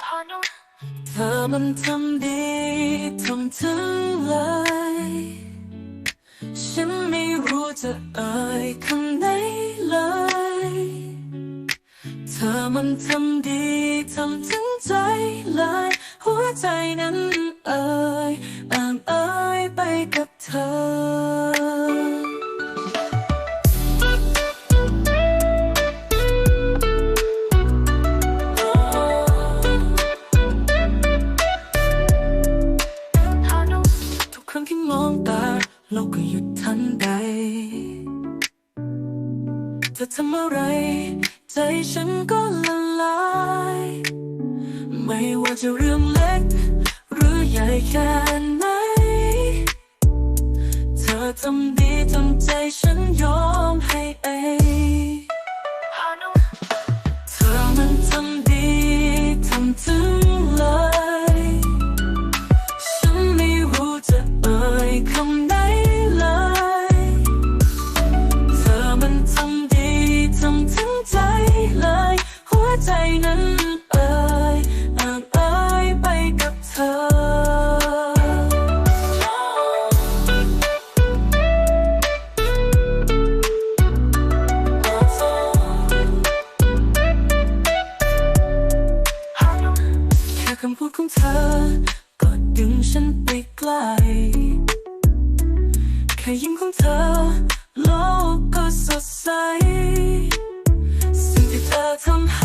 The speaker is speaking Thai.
พอนุ่เธอมันทำดีทำถึงเลย ฉันไม่รู้จะเอ่ยคำไหนเลย เธอมันทำดีทำถึงใจเลย หัวใจนั้นเอ่ย ครั้งที่มองตาเราก็หยุดทันใดเธอทำอะไร ใจฉันก็ละลาย ไม่ว่าจะเรื่องเล็ก หรือใหญ่แค่ไหน เธอทำดีจนใจฉันยอมให้เองเธอมันทำดีทำถึงเลย ของเธอ ก็ดึงฉันไปไกล แค่ยิ้มของเธอ โลกก็สดใส สิ่งที่เธอทำให